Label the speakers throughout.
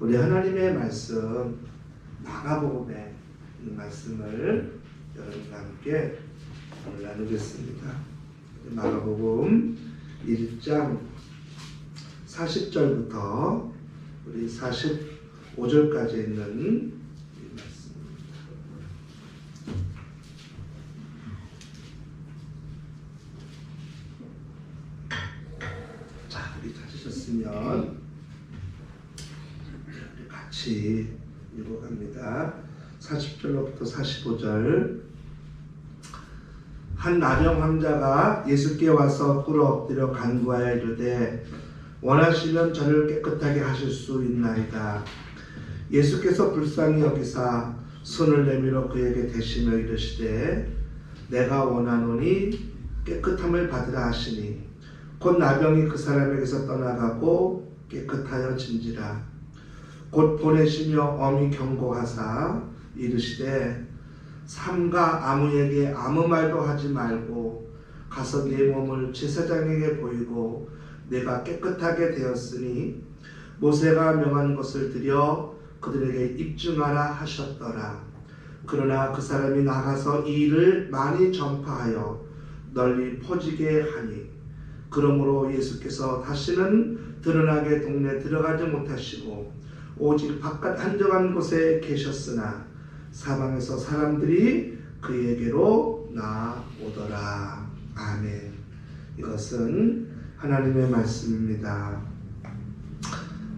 Speaker 1: 우리 하나님의 말씀 마가복음의 이 말씀을 여러분과 함께 나누겠습니다. 마가복음 1장 40절부터 우리 45절까지 있는 이 말씀입니다. 자, 우리 찾으셨으면 우리 같이 읽어갑니다. 40절로부터 45절 한 나병 환자가 예수께 와서 꿇어 엎드려 간구하여 이르되 원하시면 저를 깨끗하게 하실 수 있나이다. 예수께서 불쌍히 여기사 손을 내밀어 그에게 대시며 이르시되 내가 원하노니 깨끗함을 받으라 하시니 곧 나병이 그 사람에게서 떠나가고 깨끗하여 진지라 곧 보내시며 엄히 경고하사 이르시되 삼가 아무에게 아무 말도 하지 말고 가서 네 몸을 제사장에게 보이고 내가 깨끗하게 되었으니 모세가 명한 것을 드려 그들에게 입증하라 하셨더라. 그러나 그 사람이 나가서 이 일을 많이 전파하여 널리 퍼지게 하니 그러므로 예수께서 다시는 드러나게 동네 들어가지 못하시고 오직 바깥 한적한 곳에 계셨으나 사방에서 사람들이 그에게로 나오더라. 아멘. 이것은 하나님의 말씀입니다.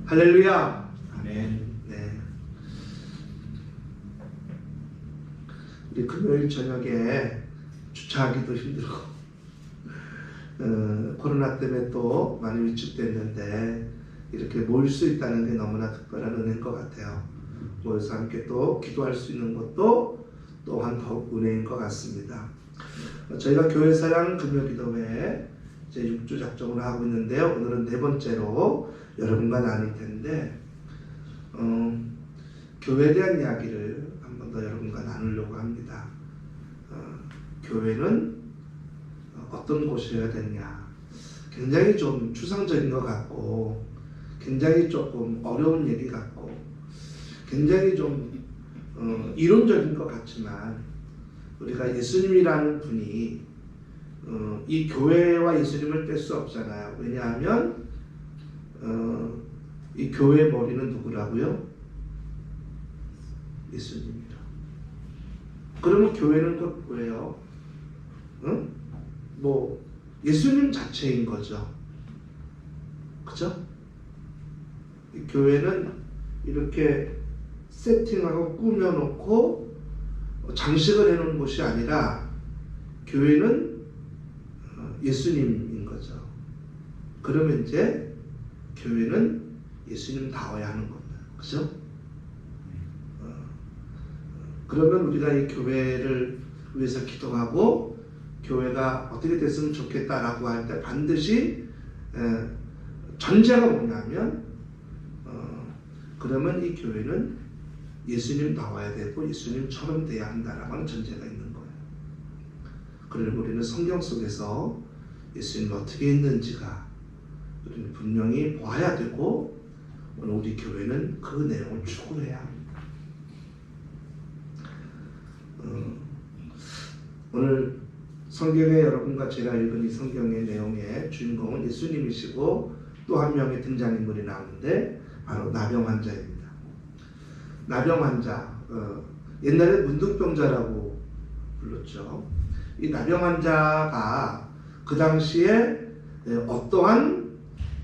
Speaker 1: 할렐루야.
Speaker 2: 아멘.
Speaker 1: 네. 우리 금요일 저녁에 주차하기도 힘들고 어, 코로나 때문에 또 많이 위축됐는데 이렇게 모일 수 있다는 게 너무나 특별한 은혜인 것 같아요. 모여서 함께 또 기도할 수 있는 것도 또한 더욱 은혜인 것 같습니다. 어, 저희가 교회 사랑 금요 기도회 이제 6주 작정을 하고 있는데요. 오늘은 네 번째로 여러분과 나눌 텐데 어, 교회에 대한 이야기를 한 번 더 여러분과 나누려고 합니다. 어, 교회는 어떤 곳이어야 되냐 굉장히 좀 추상적인 것 같고 굉장히 조금 어려운 얘기 같고 굉장히 좀 어, 이론적인 것 같지만 우리가 예수님이라는 분이 어, 이 교회와 예수님을 뗄 수 없잖아요. 왜냐하면 어, 이 교회의 머리는 누구라고요? 예수님이라. 그러면 교회는 또 뭐예요? 응? 뭐 예수님 자체인 거죠. 그죠? 이 교회는 이렇게 세팅하고 꾸며놓고 장식을 해놓은 곳이 아니라 교회는 어, 예수님인 거죠. 그러면 이제 교회는 예수님다워야 하는 겁니다. 그죠? 어, 그러면 우리가 이 교회를 위해서 기도하고 교회가 어떻게 됐으면 좋겠다라고 할 때 반드시 에, 전제가 뭐냐면 어, 그러면 이 교회는 예수님 나와야 되고 예수님처럼 돼야 한다라고 하는 전제가 있는 거예요. 그러면 우리는 성경 속에서 예수님이 어떻게 했는지가 우리는 분명히 봐야 되고 오늘 우리 교회는 그 내용을 추구해야 합니다. 어, 오늘 성경에 여러분과 제가 읽은 이 성경의 내용의 주인공은 예수님이시고 또 한 명의 등장인물이 나오는데 바로 나병 환자입니다. 나병 환자 어, 옛날에 문둥병자라고 불렀죠. 이 나병 환자가 그 당시에 어떠한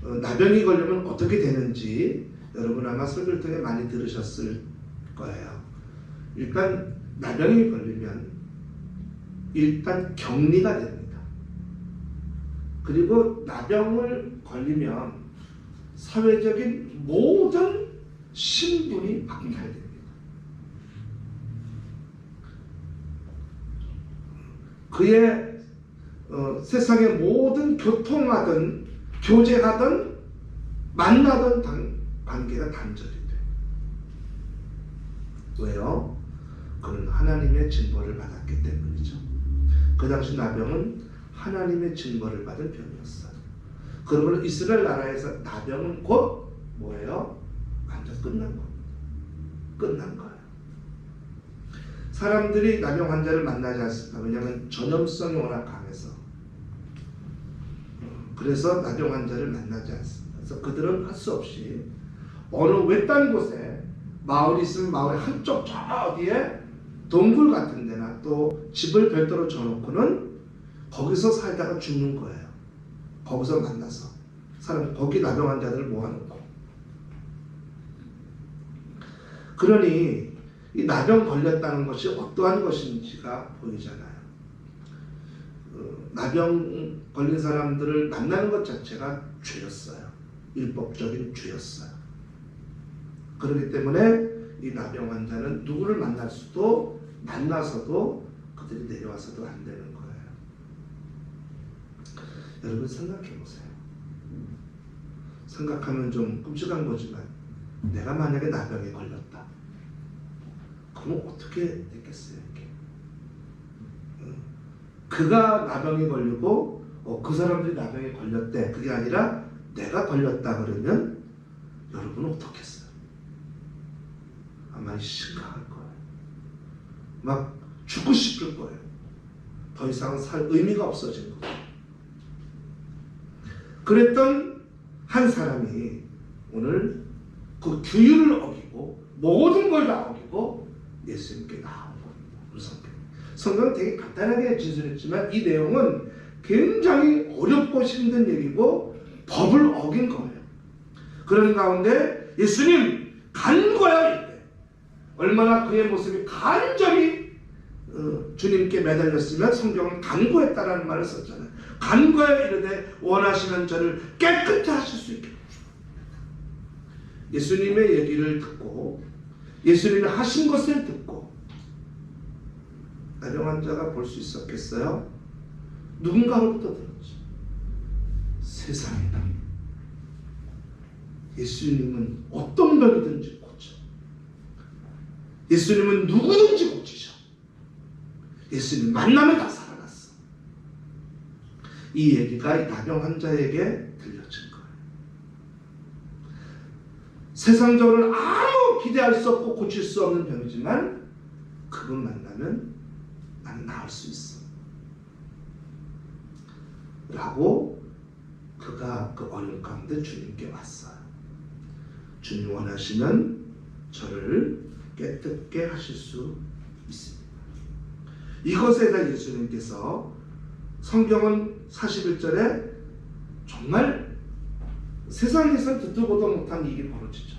Speaker 1: 어, 나병이 걸리면 어떻게 되는지 여러분 아마 설교를 통해 많이 들으셨을 거예요. 일단 나병이 걸리면 일단 격리가 됩니다. 그리고 나병을 걸리면 사회적인 모든 신분이 박탈됩니다. 그의 어, 세상의 모든 교통하든 교제하든 만나던 단, 관계가 단절이 돼요. 왜요? 그는 하나님의 증거를 받았기 때문이죠. 그 당시 나병은 하나님의 증거를 받은 병이었어요. 그러므로 이스라엘 나라에서 나병은 곧 뭐예요? 완전 끝난 겁니다. 끝난 거예요. 사람들이 나병 환자를 만나지 않습니다. 왜냐하면 전염성이 워낙 강해서. 그래서 나병 환자를 만나지 않습니다. 그래서 그들은 할 수 없이 어느 외딴 곳에 마을이 있으면 마을의 한쪽 저 어디에 동굴 같은 데나 또 집을 별도로 줘놓고는 거기서 살다가 죽는 거예요. 거기서 만나서 사람 거기 나병 환자들을 모아놓고 그러니 이 나병 걸렸다는 것이 어떠한 것인지가 보이잖아요. 어, 나병 걸린 사람들을 만나는 것 자체가 죄였어요. 율법적인 죄였어요. 그렇기 때문에 이 나병 환자는 누구를 만날 수도 만나서도 그들이 내려와서도 안 되는 거예요. 여러분 생각해 보세요. 생각하면 좀 끔찍한 거지만 내가 만약에 나병에 걸렸다. 그럼 어떻게 됐겠어요? 이렇게. 어, 그가 나병에 걸리고 어, 그 사람들이 나병에 걸렸대. 그게 아니라 내가 걸렸다 그러면 여러분은 어떻겠어요? 아마 심각할 거예요. 막 죽고 싶을 거예요. 더 이상 살 의미가 없어진 거예요. 그랬던 한 사람이 오늘 그 규율을 어기고 모든 걸 다 어기고 예수님께 나온 겁니다. 성경. 성경은 되게 간단하게 진술했지만 이 내용은 굉장히 어렵고 힘든 얘기고 법을 어긴 거예요. 그런 가운데 예수님 간 거야 이때 얼마나 그의 모습이 간절히 어, 주님께 매달렸으면 성경은 간구했다라는 말을 썼잖아요. 간구에 이르되 원하시면 저를 깨끗게 하실 수 있게 예수님의 얘기를 듣고 예수님이 하신 것을 듣고 나병 환자가 볼 수 있었겠어요? 누군가로부터 들었지. 세상이다. 예수님은 어떤 병이든지 고쳐. 예수님은 누구든지 고치셔. 예수님 만나면 다 살아났어. 이 얘기가 이 나병 환자에게 들려진 거예요. 세상적으로는 아무 기대할 수 없고 고칠 수 없는 병이지만 그분 만나면 나는 나을 수 있어. 라고 그가 그 어려운 가운데 주님께 왔어요. 주님 원하시면 저를 깨끗게 하실 수 있습니다. 이것에 대해 예수님께서 성경은 41절에 정말 세상에서 듣도 보도 못한 일이 벌어지죠.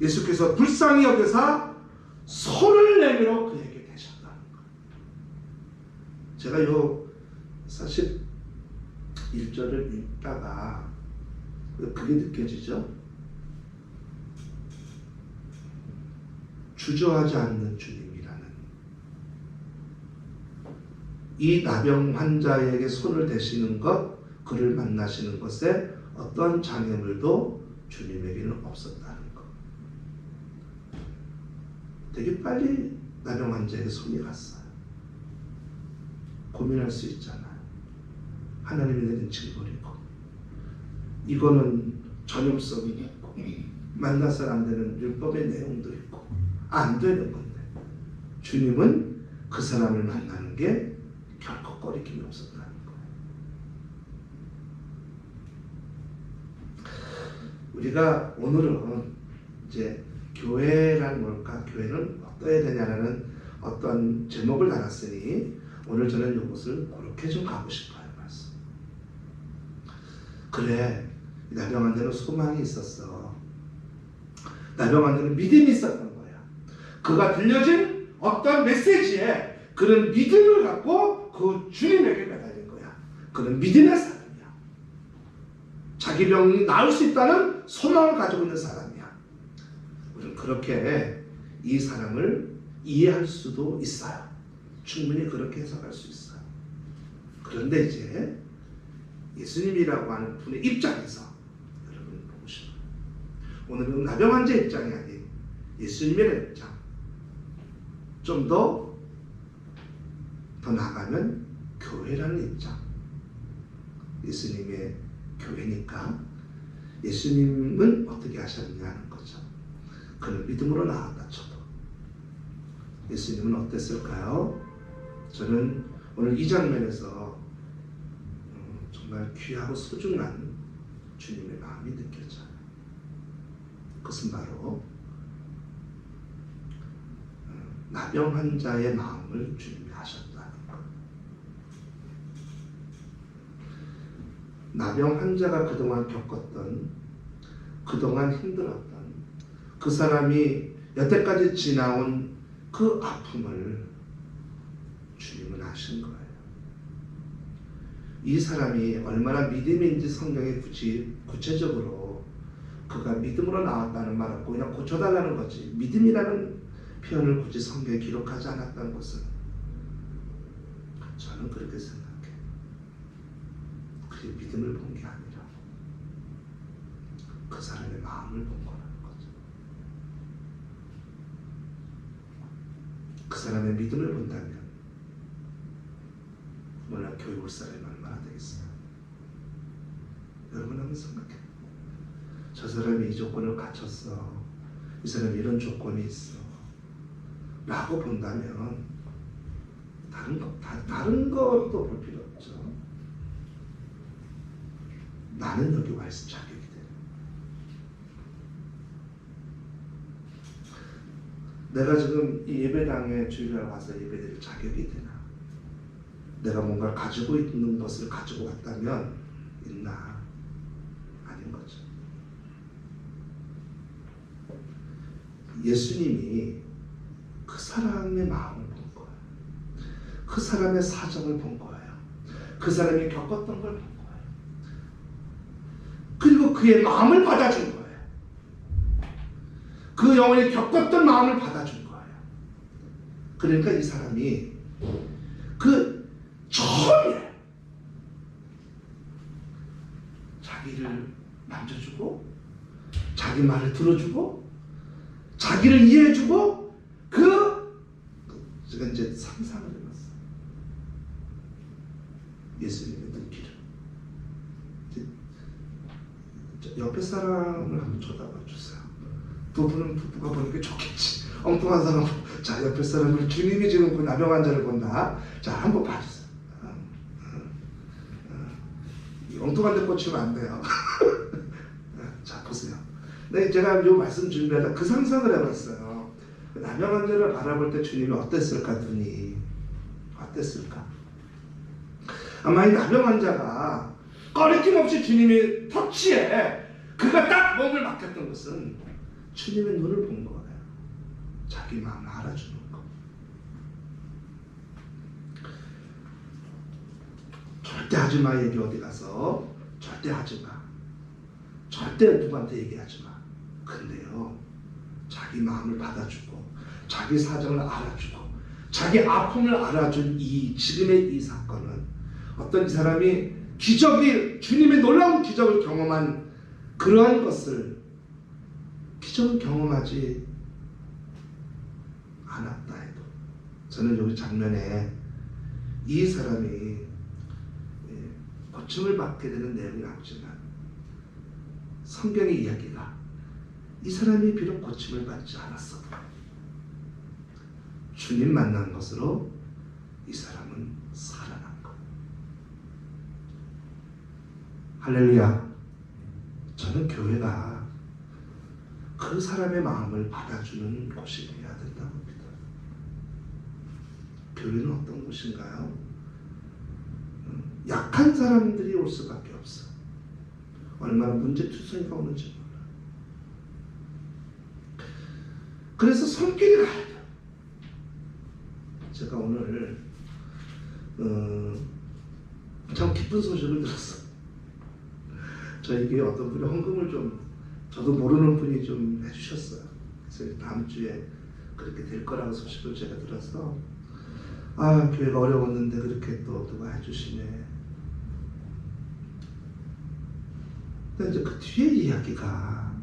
Speaker 1: 예수께서 불쌍히 여겨사 손을 내밀어 그에게 대셨다는 거예요. 제가 요 41절을 읽다가 그게 느껴지죠. 주저하지 않는 주님이라는 이 나병 환자에게 손을 대시는 것, 그를 만나시는 것에 어떤 장애물도 주님에게는 없었다는 것. 되게 빨리 나병 환자에게 손이 갔어요. 고민할 수 있잖아요. 하나님이 내린 징벌이고 이거는 전염성이 있고 만나서 안 되는 율법의 내용도 있고 안 되는 건데 주님은 그 사람을 만나는 게 결코 꺼리낌이 없었다는 거예요. 우리가 오늘은 이제 교회란 뭘까? 교회는 어떠해야 되냐라는 어떤 제목을 달았으니 오늘 저는 이것을 그렇게 좀 가고 싶어요. 말씀. 그래 나병한 데는 소망이 있었어. 나병한 데는 믿음이 있었던 거야. 그가 들려진 어떤 메시지에 그는 믿음을 갖고 그 주님에게 매달린 거야. 그는 믿음의 사람이야. 자기 병이 나을 수 있다는 소망을 가지고 있는 사람이야. 우리는 그렇게 이 사람을 이해할 수도 있어요. 충분히 그렇게 해석할 수 있어요. 그런데 이제 예수님이라고 하는 분의 입장에서 여러분 싶어요. 오늘은 나병 환자 입장이 아닌 예수님의 입장. 좀 더 더 나가면 교회라는 입장. 예수님의 교회니까 예수님은 어떻게 하셨느냐는 거죠. 그는 믿음으로 나아갔다 쳐도 예수님은 어땠을까요? 저는 오늘 이 장면에서 음, 정말 귀하고 소중한 주님의 마음이 느껴져요. 그것은 바로 음, 나병 환자의 마음을 주님이 하셨다는 것. 나병 환자가 그동안 겪었던 그동안 힘들었던 그 사람이 여태까지 지나온 그 아픔을 주님은 아신 거예요. 이 사람이 얼마나 믿음인지 성경에 굳이 구체적으로 그가 믿음으로 나왔다는 말 없고 그냥 고쳐달라는 거지 믿음이라는 표현을 굳이 성경에 기록하지 않았다는 것은 저는 그렇게 생각해요. 그의 믿음을 본 게 아니라 그 사람의 마음을 본 거라는 거죠. 그 사람의 믿음을 본다면 몰라 교회 올 사람이 얼마나 되겠어요. 여러분 한번 생각해. 저 사람이 이 조건을 갖췄어. 이 사람이 이런 조건이 있어. 라고 본다면 다른 거 다, 다른 것도 볼 필요 없죠. 나는 여기 와 있을 자격이 돼. 내가 지금 이 예배당에 주일날 와서 예배드릴 자격이 되나? 내가 뭔가 가지고 있는 것을 가지고 왔다면 있나? 아닌 거죠. 예수님이 그 사람의 마음을 본 거예요. 그 사람의 사정을 본 거예요. 그 사람이 겪었던 걸 본 거예요. 그의 마음을 받아준 거예요. 그 영혼이 겪었던 마음을 받아준 거예요. 그러니까 이 사람이 그 처음에 자기를 만져주고 자기 말을 들어주고 자기를 이해해주고 그 제가 이제 상상을 해봤어요. 예수님의 눈길을 이제 저 옆에 사람을 한번 쳐다봐 주세요. 두 분은 누가 보는 게 좋겠지. 엉뚱한 사람, 자 옆에 사람을 주님이 지금 그 나병 환자를 본다. 자 한번 봐주세요. 어, 어, 어. 이 엉뚱한 데 꽂히면 안 돼요. 자 보세요. 네, 제가 요 말씀 준비하다 그 상상을 해봤어요. 나병 환자를 바라볼 때 주님이 어땠을까 눈이 어땠을까? 아마 이 나병 환자가 꺼리낌 없이 주님의 터치에 그가 딱 몸을 맡겼던 것은 주님의 눈을 본 거예요. 자기 마음을 알아주는 거. 절대 하지 마 얘기 어디 가서 절대 하지 마. 절대 누구한테 얘기하지 마. 근데요, 자기 마음을 받아주고 자기 사정을 알아주고 자기 아픔을 알아준 이 지금의 이 사건은 어떤 이 사람이 기적이 주님의 놀라운 기적을 경험한 그러한 것을 기적을 경험하지 않았다 해도 저는 여기 장면에 이 사람이 예, 고침을 받게 되는 내용이 나오지만 성경의 이야기가 이 사람이 비록 고침을 받지 않았어도 주님 만난 것으로 이 사람은 살아난 것. 할렐루야. 저는 교회가 그 사람의 마음을 받아주는 곳이 되어야 된다고 믿어요. 교회는 어떤 곳인가요? 음, 약한 사람들이 올 수밖에 없어. 얼마나 문제투성이가 오는지 몰라. 그래서 손길이 가야 돼요. 제가 오늘 어, 참 기쁜 소식을 들었어. 교회 어떤 분이 헌금을 좀 저도 모르는 분이 좀 해주셨어요. 그래서 다음 주에 그렇게 될 거라고 소식을 제가 들어서 아 교회가 어려웠는데 그렇게 또 누가 해주시네. 근데 이제 그 뒤에 이야기가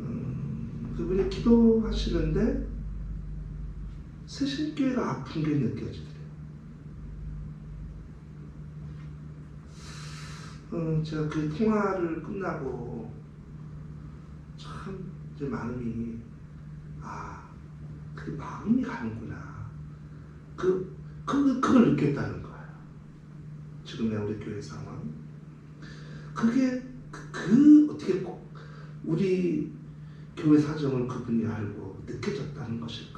Speaker 1: 음, 그분이 기도하시는데 새신교회가 아픈 게 느껴지더래 요. 어, 제가 그 통화를 끝나고 참 제 마음이 아, 그 마음이 가는구나. 그, 그 그걸 느꼈다는 거예요. 지금의 우리 교회 상황. 그게 그, 그 어떻게 꼭 우리 교회 사정을 그분이 알고 느껴졌다는 것일까?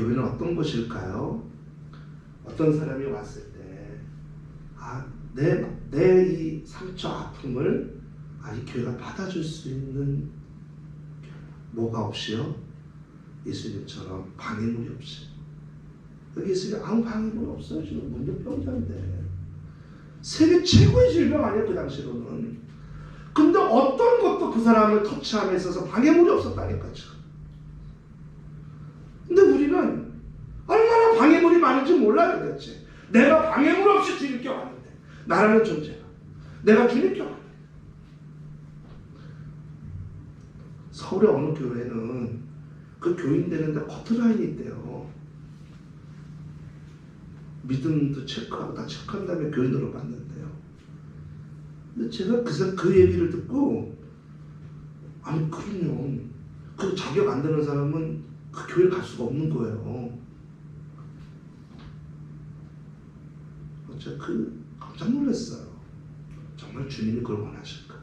Speaker 1: 교회는 어떤 곳일까요? 어떤 사람이 왔을 때, 아, 내, 내 이 상처, 아픔을, 아, 이 교회가 받아줄 수 있는, 뭐가 없이요? 예수님처럼 방해물이 없이. 여기 예수님 아무 방해물 없어요. 지금 문제병자인데. 세계 최고의 질병 아니야, 그 당시로는. 근데 어떤 것도 그 사람을 터치함에 있어서 방해물이 없었다니까, 지금. 근데 방해물이 많은지 몰라요 도대체. 내가 방해물 없이 주님께 왔는데. 나라는 존재가. 내가 주님께 왔는데. 서울의 어느 교회는 그 교인 되는데 커트라인이 있대요. 믿음도 체크하고 다 체크한 다음에 교인으로 받는데요. 근데 제가 그, 사- 그 얘기를 듣고 아니 그러면 그 자격 안 되는 사람은 그 교회 갈 수가 없는 거예요. 제가 그 깜짝 놀랐어요. 정말 주님이 그걸 원하실까?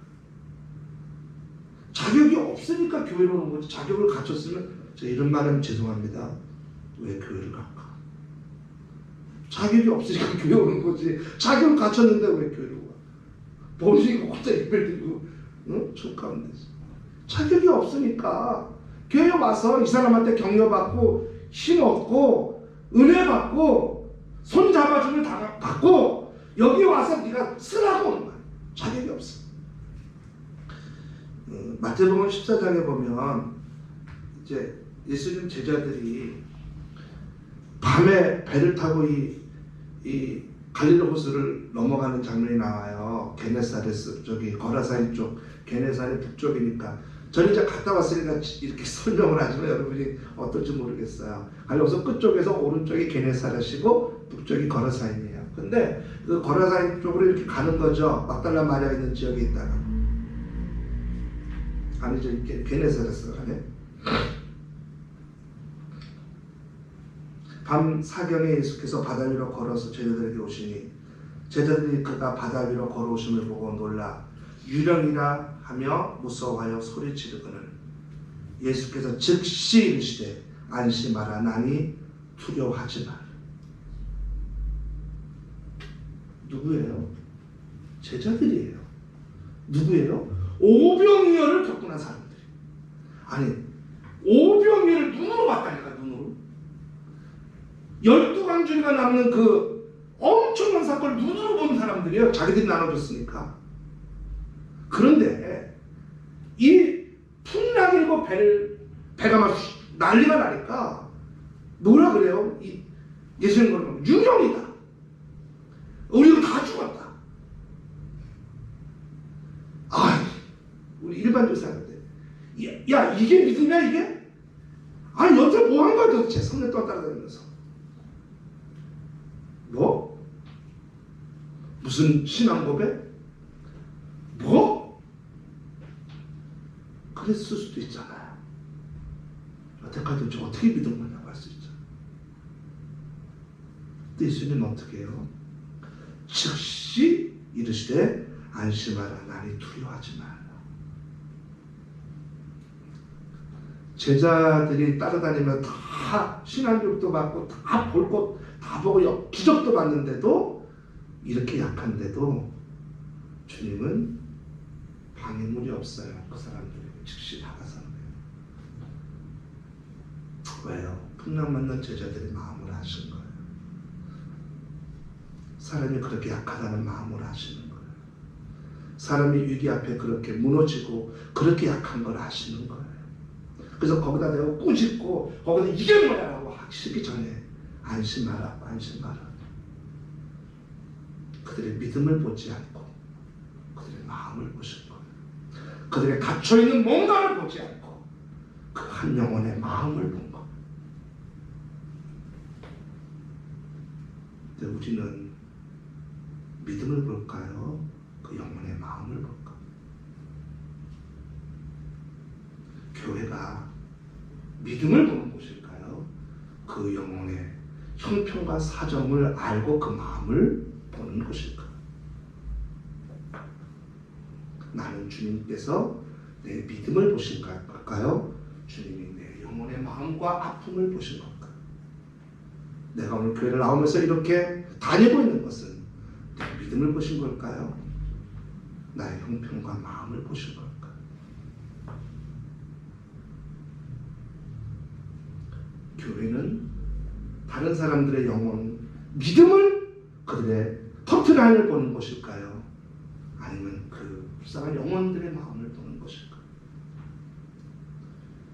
Speaker 1: 자격이 없으니까 교회로 오는 거지. 자격을 갖췄으면 제가 이런 말하면 죄송합니다. 왜 교회를 갈까? 자격이 없으니까 교회 오는 거지. 자격을 갖췄는데 왜 교회로 가? 본인이 혼자 예배 드리고 응? 저 가운데 자격이 없으니까 교회 와서 이 사람한테 격려받고 힘 얻고 은혜 받고 손 잡아주면 다 받고 여기 와서 네가 쓰라고 오는 거야. 자격이 없어. 어, 마태복음 14장에 보면 이제 예수님 제자들이 밤에 배를 타고 이, 이 갈릴리 호수를 넘어가는 장면이 나와요. 게네사레스 쪽이 거라사인 쪽, 게네사레 북쪽이니까 저는 이제 갔다 왔으니까 이렇게 설명을 하지만 여러분이 어떨지 모르겠어요. 갈릴리호수 끝쪽에서 오른쪽이 게네사렛이고 북쪽이 거라사인이에요. 근데 그 거라사인 쪽으로 이렇게 가는 거죠. 막달라 마리아 있는 지역에 있다가 아니죠, 이렇게 게네사렛으로 가네. 밤 사경에 예수께서 바다 위로 걸어서 제자들에게 오시니 제자들이 그가 바다 위로 걸어오심을 보고 놀라 유령이라 하며 무서워하여 소리치르거늘 예수께서 즉시 이르시되 안심하라 나니 두려워하지 마라 누구예요? 제자들이에요 누구예요? 오병이어를 겪고 난 사람들이 아니 오병이어를 눈으로 봤다니까 눈으로 열두 강주리가 남는 그 엄청난 사건을 눈으로 본 사람들이에요. 자기들이 나눠줬으니까. 그런데 이 풍랑이 일고 배를 배가 막 난리가 나니까 뭐라 그래요? 이 예수님 그러면 유령이다. 우리가 다 죽었다. 아, 우리 일반적 사람들. 야, 야 이게 믿음이야 이게? 아니 여태 뭐 한 거야 도대체 성내 또 따라다니면서. 뭐? 무슨 신앙 고백? 뭐? 그랬을 수도 있잖아요. 여태까지 저 어떻게 믿은 거냐고 할 수 있죠. 근데 예수님 어떻게 해요? 즉시 이르시되 안심하라 나니 두려워하지 말라. 제자들이 따라다니며 다 신앙교육도 받고 다 볼 것 다 보고 역- 기적도 봤는데도 이렇게 약한데도 주님은 방해물이 없어요. 그 사람들에게 즉시 다가서는 거예요. 왜요? 풍랑 맞는 제자들의 마음을 아신 거예요. 사람이 그렇게 약하다는 마음을 아시는 거예요. 사람이 위기 앞에 그렇게 무너지고 그렇게 약한 걸 아시는 거예요. 그래서 거기다 내가 꾸짖고 거기다 이게 뭐야 라고 하시기 전에 안심하라 안심하라 그들의 믿음을 보지 않고 그들의 마음을 거예요. 그들의 갇혀있는 뭔가를 보지 않고 그 한 영혼의 마음을 본 거예요. 근데 우리는 믿음을 볼까요? 그 영혼의 마음을 볼까? 교회가 믿음을 보는 곳일까요? 그 영혼의 형편과 사정을 알고 그 마음을 보는 곳일까? 나는 주님께서 내 믿음을 보신 걸까요? 주님이 내 영혼의 마음과 아픔을 보신 걸까? 내가 오늘 교회를 나오면서 이렇게 다니고 있는 것은 내 믿음을 보신 걸까요? 나의 형편과 마음을 보신 걸까? 교회는 다른 사람들의 영혼, 믿음을 그들의 터트라인을 보는 것일까요? 아니면 그 불쌍한 영혼들의 마음을 보는 것일까?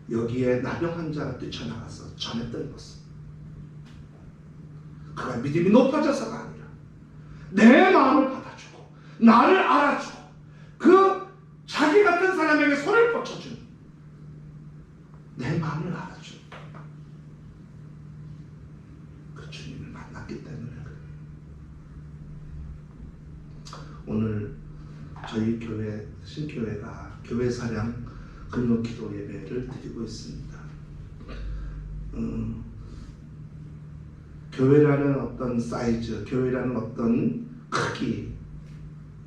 Speaker 1: 여기에 나병 환자가 뛰쳐나가서 전했던 것은 그가 믿음이 높아져서가 아니라 내 마음을 받아주고 나를 알아주고 그 자기 같은 사람에게 손을 뻗쳐준 내 마음을 알아준 그 주님을 만났기 때문에. 오늘 저희 신교회가 교회 사랑 금요 기도 예배를 드리고 있습니다. 음, 교회라는 어떤 사이즈, 교회라는 어떤 크기,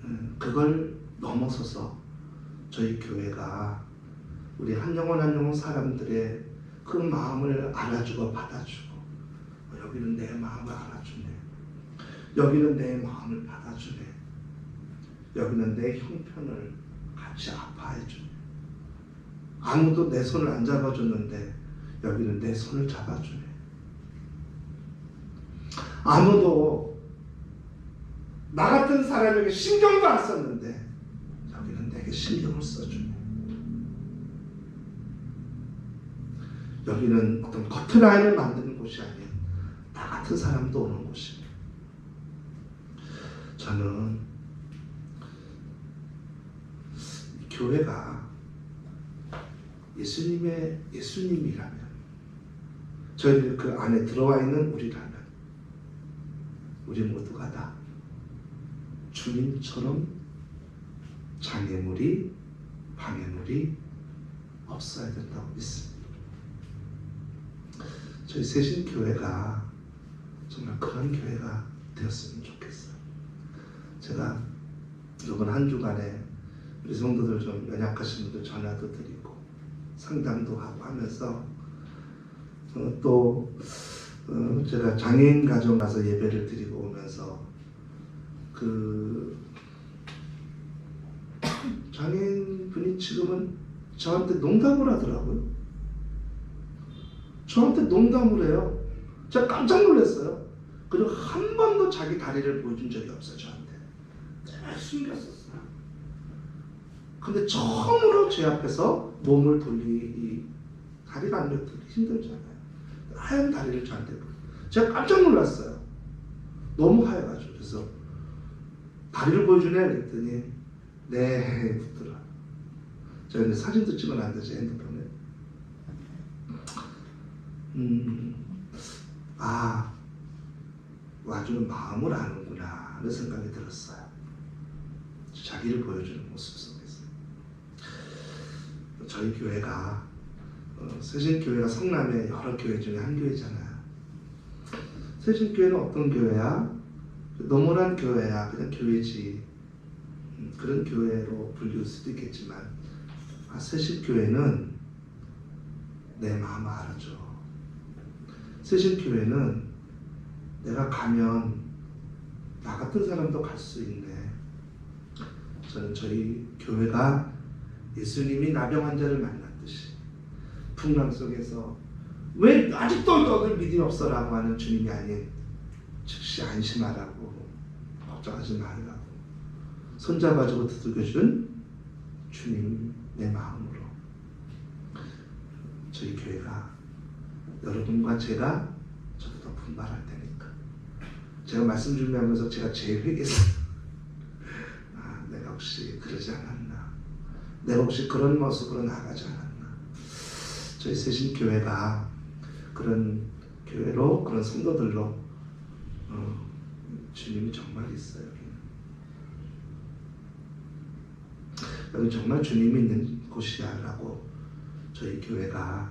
Speaker 1: 음, 그걸 넘어서서 저희 교회가 우리 한 영혼 한 영혼 사람들의 그 마음을 알아주고 받아주고 어, 여기는 내 마음을 알아주네. 여기는 내 마음을 받아주네. 여기는 내 형편을 같이 아파해주네. 아무도 내 손을 안 잡아줬는데 여기는 내 손을 잡아주네. 아무도 나 같은 사람에게 신경도 안 썼는데 여기는 내게 신경을 써주네. 여기는 어떤 커트라인을 만드는 곳이 아닌 나 같은 사람도 오는 곳이네. 저는 교회가 예수님의 예수님이라면 저희들 그 안에 들어와 있는 우리라면 우리 모두가 다 주님처럼 장애물이 방해물이 없어야 된다고 믿습니다. 저희 세신교회가 정말 그런 교회가 되었으면 좋겠어요. 제가 이번 한 주간에 우리 성도들 좀 연약하신 분들 전화도 드리고 상담도 하고 하면서 어, 또 어, 제가 장애인 가정 가서 예배를 드리고 오면서 그 장애인 분이 지금은 저한테 농담을 하더라고요. 저한테 농담을 해요. 제가 깜짝 놀랐어요. 그리고 한 번도 자기 다리를 보여준 적이 없어요, 저한테. 제가 숨겼었어요. 근데 처음으로 제 앞에서 몸을 다리가 안 돌리기 힘들잖아요. 하얀 다리를 저한테 보여. 제가 깜짝 놀랐어요. 너무 하얘가지고. 그래서 다리를 보여주네? 그랬더니, 네, 붙더라. 제가 근데 사진도 찍어놨는데, 제 핸드폰에. 음, 아, 와주는 마음을 아는구나 하는 생각이 들었어요. 자기를 보여주는 모습 속에서. 저희 교회가 어, 세신교회가 성남의 여러 교회 중에 한 교회잖아요. 세신교회는 어떤 교회야? 너무난 교회야. 그냥 교회지. 음, 그런 교회로 불릴 수도 있겠지만 아, 세신교회는 내 마음 알아줘. 세신교회는 내가 가면 나 같은 사람도 갈 수 있네. 저는 저희 교회가 예수님이 나병 환자를 만났듯이 풍랑 속에서 왜 아직도 너들 믿음이 없어라고 하는 주님이 아닌 즉시 안심하라고 걱정하지 말라고 손잡아주고 두들겨준 주님 내 마음으로 저희 교회가 여러분과 제가 저도 더 분발할 테니까 제가 말씀 준비하면서 제가 제일 회개했어요 아 내가 혹시 그러지 않았나 내가 혹시 그런 모습으로 나가지 않았나 저희 세신교회가 그런 교회로 그런 성도들로 어, 주님이 정말 있어요. 여기 정말 주님이 있는 곳이야라고 저희 교회가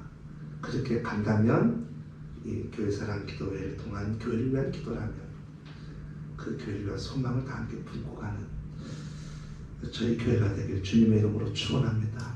Speaker 1: 그렇게 간다면 이 교회 사랑 기도회를 통한 교회를 위한 기도라면 그 교회를 위한 소망을 다 함께 품고 가는 저희 교회가 되길 주님의 이름으로 축원합니다.